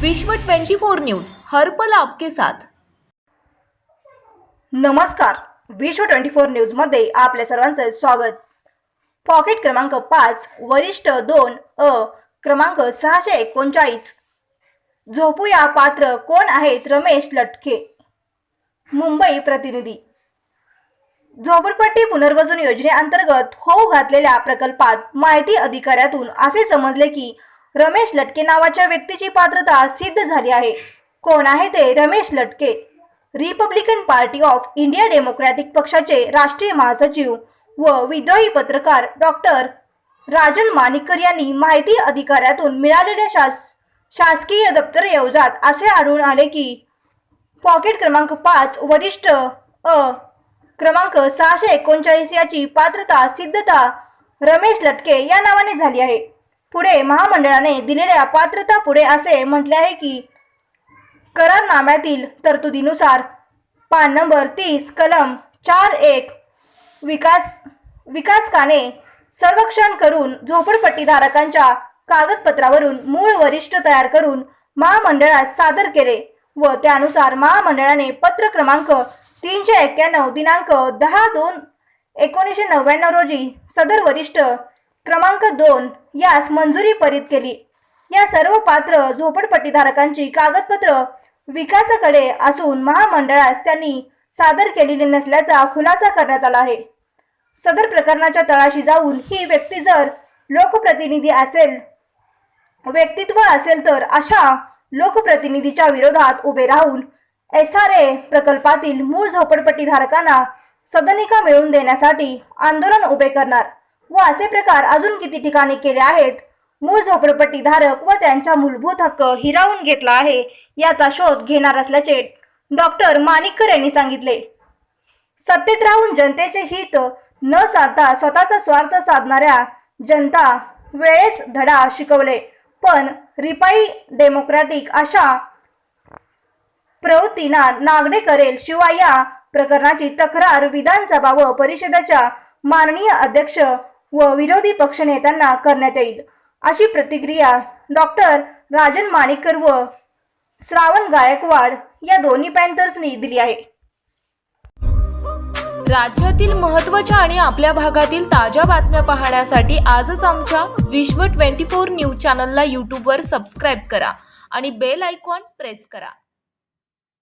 विश्व 24 न्यूज हर्पल आपके साथ. नमस्कार. विश्व ट्वेंटी फोर न्यूजमध्ये आपल्या सर्वांचे स्वागत. पॉकेट क्रमांक पाच वरिष्ठ दोन अ क्रमांक सहाशे एकोणचाळीस. झोपूया पात्र कोण आहेत रमेश लटके? मुंबई प्रतिनिधी. झोपडपट्टी पुनर्वसन योजनेअंतर्गत होऊ घातलेल्या प्रकल्पात माहिती अधिकाऱ्यातून असे समजले की रमेश लटके नावाच्या व्यक्तीची पात्रता सिद्ध झाली आहे. कोण आहे ते? Ramesh Latke. Republican party of India democratic पक्षाचे राष्ट्रीय महासचिव व विद्रोही पत्रकार डॉक्टर राजन मानिककर यांनी माहिती अधिकाऱ्यातून मिळालेल्या शास शासकीय दप्तर येवजात असे आढळून आले की पॉकेट क्रमांक पाच वरिष्ठ अ क्रमांक सहाशे एकोणचाळीस याची पात्रता सिद्धता रमेश लटके या नावाने झाली आहे. पुढे महामंडळाने दिलेल्या पात्रता पुढे असे म्हटले आहे की करारनाम्यातील तरतुदीनुसार पान नंबर तीस कलम चार एक विकास विकासकाने सर्वेक्षण करून झोपडपट्टीधारकांच्या कागदपत्रावरून मूळ वरिष्ठ तयार करून महामंडळास सादर केले व त्यानुसार महामंडळाने पत्र क्रमांक तीनशे एक्क्याण्णव दिनांक दहा दोन एकोणीसशे नव्याण्णव रोजी सदर वरिष्ठ क्रमांक दोन यास मंजुरी परित केली. या सर्व पात्र झोपडपट्टीधारकांची कागदपत्र विकासाकडे असून महामंडळास त्यांनी सादर केलेली नसल्याचा खुलासा करण्यात आला आहे. सदर प्रकरणाच्या तळाशी जाऊन ही व्यक्ती जर लोकप्रतिनिधी असेल व्यक्तित्व असेल तर अशा लोकप्रतिनिधीच्या विरोधात उभे राहून एस आर ए प्रकल्पातील मूळ झोपडपट्टीधारकांना सदनिका मिळवून देण्यासाठी आंदोलन उभे करणार. व असे प्रकार अजून किती ठिकाणी केले आहेत? मूळ झोपडपट्टीधारक व त्यांचा मूलभूत हक्क हिरावून घेतला आहे याचा शोध घेणार असल्याचे डॉक्टर माणिककर यांनी सांगितले. सत्तेत राहून जनतेचे हित न साधता स्वतःचा स्वार्थ साधणाऱ्या जनता वेळेस धडा शिकवले. पण रिपाई डेमोक्रॅटिक अशा प्रवृत्तींना नागडे करेल शिवाय या प्रकरणाची तक्रार विधानसभा व परिषदेच्या माननीय अध्यक्ष व विरोधी पक्षनेत्यांना करण्यात येईल. अशी प्रतिक्रिया डॉक्टर राजन माणिकर व श्रावण गायकवाड या दोन्ही पॅन्थर्सनी दिली आहे. राज्यातील महत्त्वाच्या आणि आपल्या भागातील ताज्या बातम्या पाहण्यासाठी आजच आमच्या विश्व 24 न्यूज चॅनलला यूट्यूबवर सबस्क्राईब करा आणि बेल आयकॉन प्रेस करा.